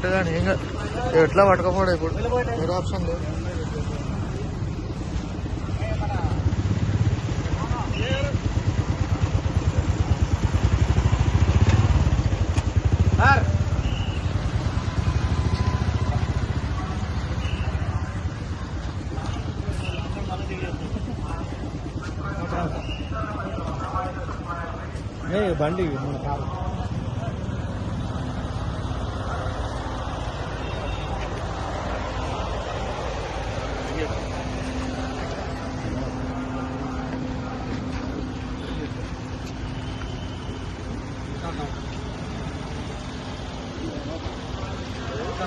Correct కానీ ఇంకా ఎట్లా పట్టుకోపోడు ఇప్పుడు? వేరే ఆప్షన్ లేదు. బండి మన కారు.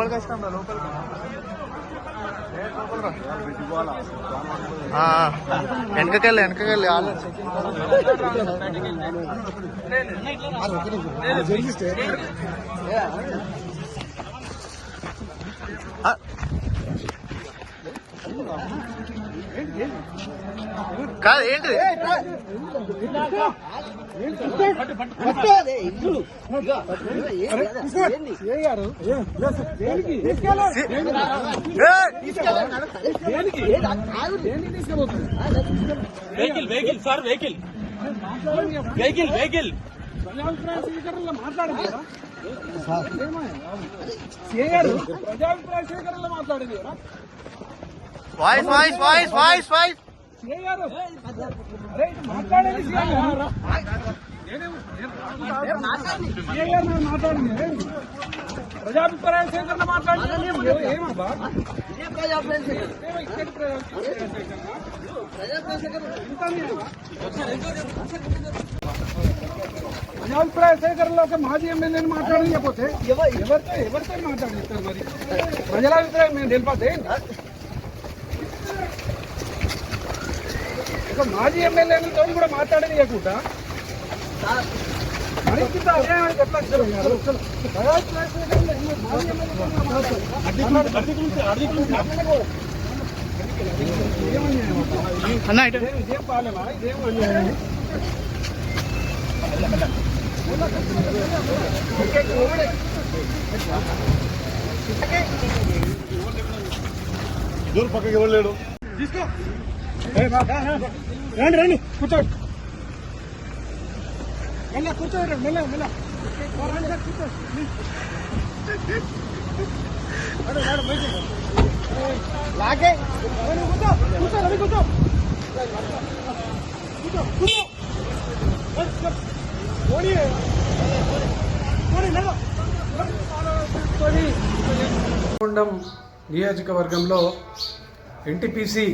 లోపలికి వచ్చినాం లోపలికి. వెనకకెళ్ళి వెనకకెళ్ళి ఆలోచించి కాదు ఏంటిది? Vehicle vehicle sir vehicle. Vehicle vehicle. ప్రజాభిప్రాయ సేకరణలో మాట్లాడింది voice voice voice voice voice మాట్లాడేది మాట్లాడింది ప్రజాభిప్రాయ సేకరణ మాట్లాడింది ఏమబ్బా ప్రజాభిప్రాయ సేకరణలో ఒక మాజీ ఎమ్మెల్యేని మాట్లాడలేకపోతే ఎవరితో ఎవరితో మాట్లాడిస్తారు మరి ప్రజల అభిప్రాయం మేము తెలిపతే ఒక మాజీ ఎమ్మెల్యేలతో కూడా మాట్లాడనీయకుండా మాట్లాడతారు. ఇదేం అబ్బా? ఇదేం- దూరం పక్కకి ఇవ్వలేడు తీసుకో ఏ బా, రా, రా. రండి రండి కూర్చోండి. మెల్ల కూర్చోండి మెల్ల మెల్ల. ఓ, రండి, రండి, లాగే. కూర్చో కూర్చో రవి కూర్చో. కూర్చో కూర్చో. రండి, పోనీ. పోనీ, నడు. నియోజకవర్గంలో ఎన్టీపీసీ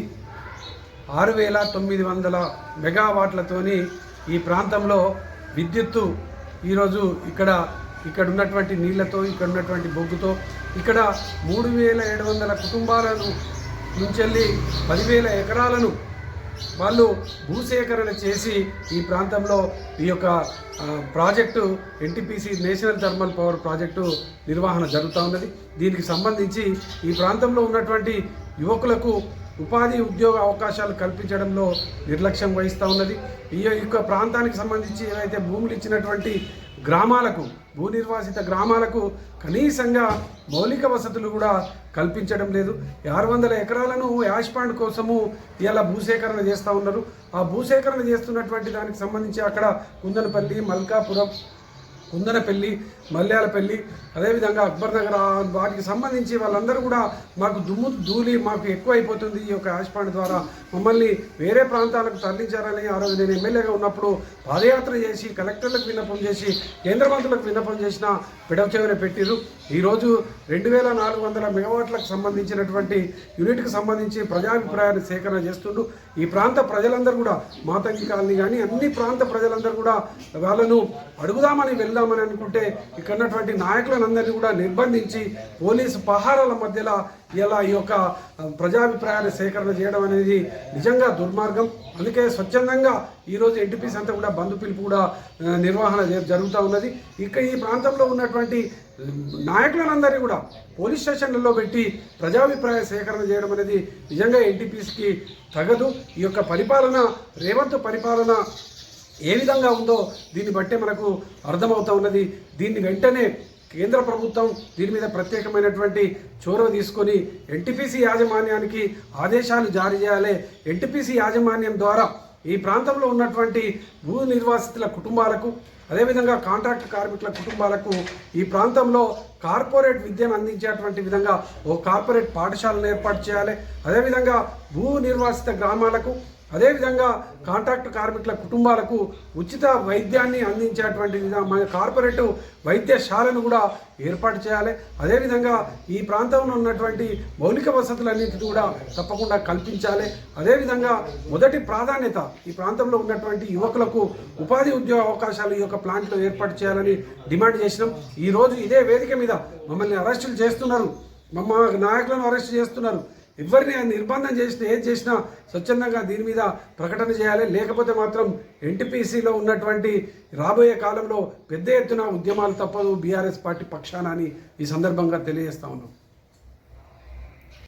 ఆరు వేల తొమ్మిది వందల మెగావాట్లతోని ఈ ప్రాంతంలో విద్యుత్తు ఈరోజు ఇక్కడ ఇక్కడ ఉన్నటువంటి నీళ్ళతో ఇక్కడ ఉన్నటువంటి బొగ్గుతో ఇక్కడ మూడు వేల ఏడు వందల కుటుంబాలను నుంచెల్లి పదివేల ఎకరాలను వాళ్ళు భూసేకరణ చేసి ఈ ప్రాంతంలో ఈ యొక్క project NTPC national thermal power project నిర్వహణ జరుగుతూ ఉన్నది. దీనికి సంబంధించి ఈ ప్రాంతంలో ఉన్నటువంటి యువకులకు ఉపాధి ఉద్యోగ అవకాశాలు కల్పించడంలో నిర్లక్ష్యం వహిస్తూ ఉన్నది. ఈ యొక్క ప్రాంతానికి సంబంధించి ఏవైతే భూములు ఇచ్చినటువంటి గ్రామాలకు భూ నిర్వాసిత గ్రామాలకు కనీసంగా మౌలిక వసతులు కూడా కల్పించడం లేదు. ఆరు వందల ఎకరాలను యాష్ పాండ్ కోసము ఇలా భూసేకరణ చేస్తూ ఉన్నారు. ఆ భూసేకరణ చేస్తున్నటువంటి దానికి సంబంధించి అక్కడ కుందనపల్లి మల్కాపురం కుందనపల్లి మల్యాలపల్లి అదేవిధంగా అక్బర్ నగర్ వాటికి సంబంధించి వాళ్ళందరూ కూడా మాకు దుమ్ము ధూళి మాకు ఎక్కువ అయిపోతుంది ఈ యొక్క యాష్ ద్వారా. మమ్మల్ని వేరే ప్రాంతాలకు తరలించారని ఆ రోజు నేను ఎమ్మెల్యేగా ఉన్నప్పుడు పాదయాత్ర చేసి కలెక్టర్లకు విన్నపం చేసి కేంద్ర మంత్రులకు విన్నపం చేసిన పిడవ చెవిన పెట్టిరు ఈరోజు రెండు వేల నాలుగు వందల మెగావాట్లకు సంబంధించినటువంటి యూనిట్కి సంబంధించి ప్రజాభిప్రాయాన్ని సేకరణ చేస్తుండు. ఈ ప్రాంత ప్రజలందరూ కూడా మాతంగి కాలనీ కానీ అన్ని ప్రాంత ప్రజలందరూ కూడా వాళ్ళను అడుగుదామని వెళ్దామని అనుకుంటే ఇక్కడ ఉన్నటువంటి నాయకులందరినీ కూడా నిర్బంధించి పోలీసు పహారాల మధ్యలో ఇలా ఈ యొక్క ప్రజాభిప్రాయాన్ని సేకరణ చేయడం అనేది నిజంగా దుర్మార్గం. అందుకే స్వచ్ఛందంగా ఈరోజు ఎన్టీపీసీ అంతా కూడా బంధు పిలుపు కూడా నిర్వహణ జరుగుతూ ఉన్నది. ఇక ఈ ప్రాంతంలో ఉన్నటువంటి నాయకులందరినీ కూడా పోలీస్ స్టేషన్లలో పెట్టి ప్రజాభిప్రాయ సేకరణ చేయడం అనేది నిజంగా ఎన్టీపీసీకి తగదు. ఈ యొక్క పరిపాలన రేవంత్ పరిపాలన ఏ విధంగా ఉందో దీన్ని బట్టే మనకు అర్థమవుతా ఉన్నది. దీన్ని వెంటనే కేంద్ర ప్రభుత్వం దీని మీద ప్రత్యేకమైనటువంటి చొరవ తీసుకొని ఎన్టీపీసీ యాజమాన్యానికి ఆదేశాలు జారీ చేయాలి. ఎన్టీపీసీ యాజమాన్యం ద్వారా ఈ ప్రాంతంలో ఉన్నటువంటి భూ నిర్వాసితుల కుటుంబాలకు అదేవిధంగా కాంట్రాక్ట్ కార్మికుల కుటుంబాలకు ఈ ప్రాంతంలో కార్పొరేట్ విద్యను అందించేటువంటి విధంగా ఓ కార్పొరేట్ పాఠశాలను ఏర్పాటు చేయాలి. అదేవిధంగా భూ నిర్వాసిత గ్రామాలకు అదేవిధంగా కాంట్రాక్ట్ కార్మికుల కుటుంబాలకు ఉచిత వైద్యాన్ని అందించేటువంటి విధానం మన కార్పొరేట్ వైద్యశాలను కూడా ఏర్పాటు చేయాలి. అదేవిధంగా ఈ ప్రాంతంలో ఉన్నటువంటి మౌలిక వసతులన్నింటినీ కూడా తప్పకుండా కల్పించాలి. అదేవిధంగా మొదటి ప్రాధాన్యత ఈ ప్రాంతంలో ఉన్నటువంటి యువకులకు ఉపాధి ఉద్యోగ అవకాశాలు ఈ యొక్క ప్లాంట్లో ఏర్పాటు చేయాలని డిమాండ్ చేసినాం. ఈ రోజు ఇదే వేదిక మీద మమ్మల్ని అరెస్టులు చేస్తున్నారు. మమ్మ నాయకులను అరెస్ట్ చేస్తున్నారు. ఎవరిని నిర్బంధం చేసినా ఏది చేసినా స్వచ్ఛందంగా దీని మీద ప్రకటన చేయాలి. లేకపోతే మాత్రం ఎన్టీపీసీలో ఉన్నటువంటి రాబోయే కాలంలో పెద్ద ఎత్తున ఉద్యమాలు తప్పదు. బీఆర్ఎస్ పార్టీ పక్షాన అని ఈ సందర్భంగా తెలియజేస్తా ఉన్నాం.